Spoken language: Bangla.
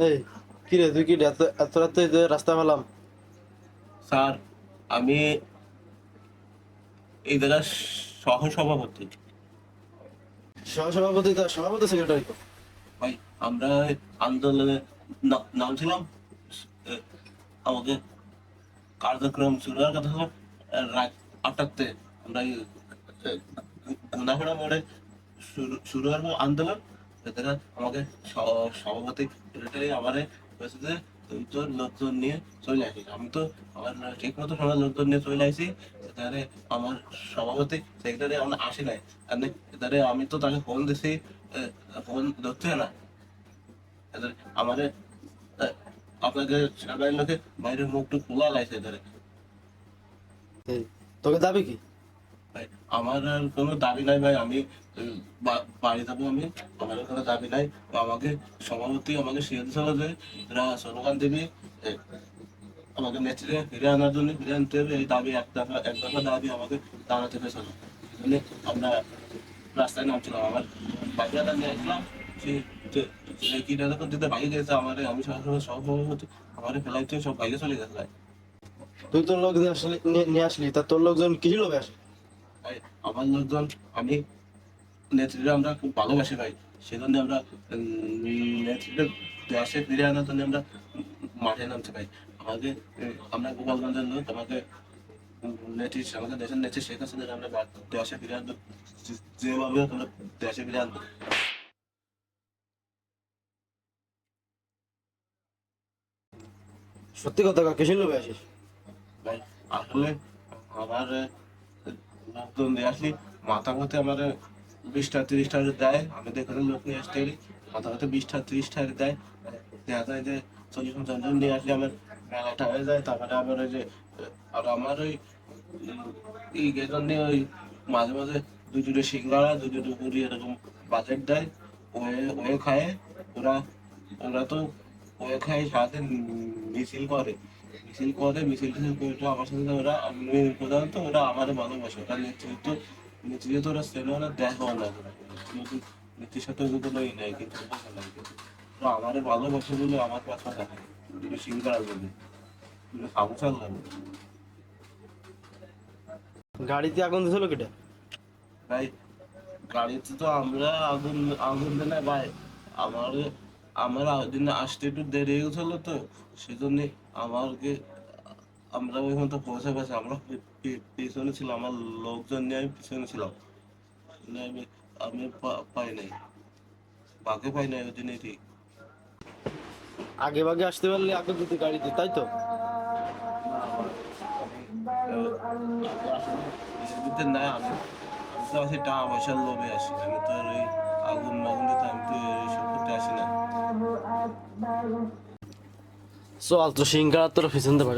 এই কি রে তুই কি এত এত রাতে যে রাস্তা পেলাম স্যার আমি এই জায়গার সহ সভাপতি সহসভাপতি তো সভাপতি সেক্রেটারি ভাই আমরা আন্দোলনে না- নামছিলাম। এ, আমাকে কার্যক্রম শুরু হওয়ার কথা এ, রাত আটটাতে আমরা শুরু শুরু হওয়ার আন্দোলন। সেখানে আমাকে সভাপতি যে তুই লোকজন নিয়ে চলে আসিস। আমি তো আমার ঠিক মতো লোকজন নিয়ে চলে আসি আমার সভাপতি সেক্রেটারি আমার আসে নাই। আমি আমি তো তাকে ফোন দিছি ফোন ধরছে না। আমাদের আপনাকে সরকারি লোকে বাইরের মুখটু খোলা লাগছে এই, তোকে দাবি কি? আমার আর কোনো দাবি নাই ভাই, আমি বাড়ি যাব আমি, আমার কোনো দাবি নাই। আমাকে সভাপতি, আমাকে হবে যে এরা স্লোগান দেবী আমাকে নেত্রী ফিরে আনার জন্য ফিরে আনতে হবে। এই দাবি এক দফা এক দফা দাবি আমাকে দাঁড়াতে পেরেছিল সেজন্য আমরা রাস্তায় নামছিলাম। আমার বাইরে নিয়ে আসলাম সে যে- কি দাদা দিতে বাইরে গেছে আমার, আমি সভাপতি আমার ফেলাইতে সব বাইরে চলে গেছে তুই তোর লোক নিয়ে আসলি আসলি, তা তোর লোকজন কিছু লোক আসে? আমার লোকজন আমি নেত্রীরা আমরা খুব ভালোবাসি ভাই। সেজন্য আমরা নেত্রীদের দেশে ফিরে আনার জন্য আমরা মাঠে নামছি ভাই। আমাকে আমরা গোপালগঞ্জের লোক আমাকে নেত্রী আমাদের দেশের নেত্রী শেখ হাসিনা আমরা দেশে ফিরে আনব। যে- যেভাবে আমরা দেশে ফিরে আনব। সত্যি কথা কা কিছু লোক ভাই আসলে আমার লোকজন দিয়ে আসলি মাথা মতে আমার বিশটা তিরিশটা দেয়। আমি এখানে লোক নিয়ে আসতে পারি। মাথা মতে বিশটা তিরিশটা দেয়। দেখা যায় যে চল্লিশ পঞ্চাশ জন নিয়ে আসলে আমার মেলাটা হয়ে যায়। তারপরে আবার ওই যে আর আমার ওই উম, এই নিয়ে ওই মাঝে মাঝে দুই দুটো সিঙ্গারা দুই দুটো পুরি এরকম বাজেট দেয়। ওয়ে ওয়ে খায়। ওরা ওরা তো ওয়ে খায় সারাদিন মিছিল করে। মিছিল করে মিছিল টিছিল করে তো আমার সাথে ওরা আমি প্রধানত ওরা আমার ভালোবাসে। ওরা নেতৃত্ব নেতৃত্ব ওরা সেলে ওরা দেখাও না। সাথে ওদের কোনো ই নাই কিন্তু ওরা আমার ভালোবাসে বলে আমার কথা থাকে সিঙ্গারা বলে। লাগে। গাড়িতে আগুন দিছিল কেটে? ভাই গাড়িতে তো আমরা আগুন আগুন দিলে ভাই। আমার আমার দিন আসতে একটু দেরি হয়ে গেছিল তো সেজন্য আমাকে আমরা ওইখান তো পৌঁছে গেছে। আমরা পেছনে ছিলাম আমার লোকজন নিয়ে আমি পিছনে ছিলাম। আমি আমি পাই নাই। বাকে পাই নাই ওই দিনে ঠিক আগে ভাগে আসতে পারলে আগে দিতে গাড়িতে তাই তো? দিতে না আমি তো আছি টাকা পয়সার লোভে আসি আমি তো ওই আগুন মাগুন চল তো সিঙ্গারা তোর পিছন দিয়ে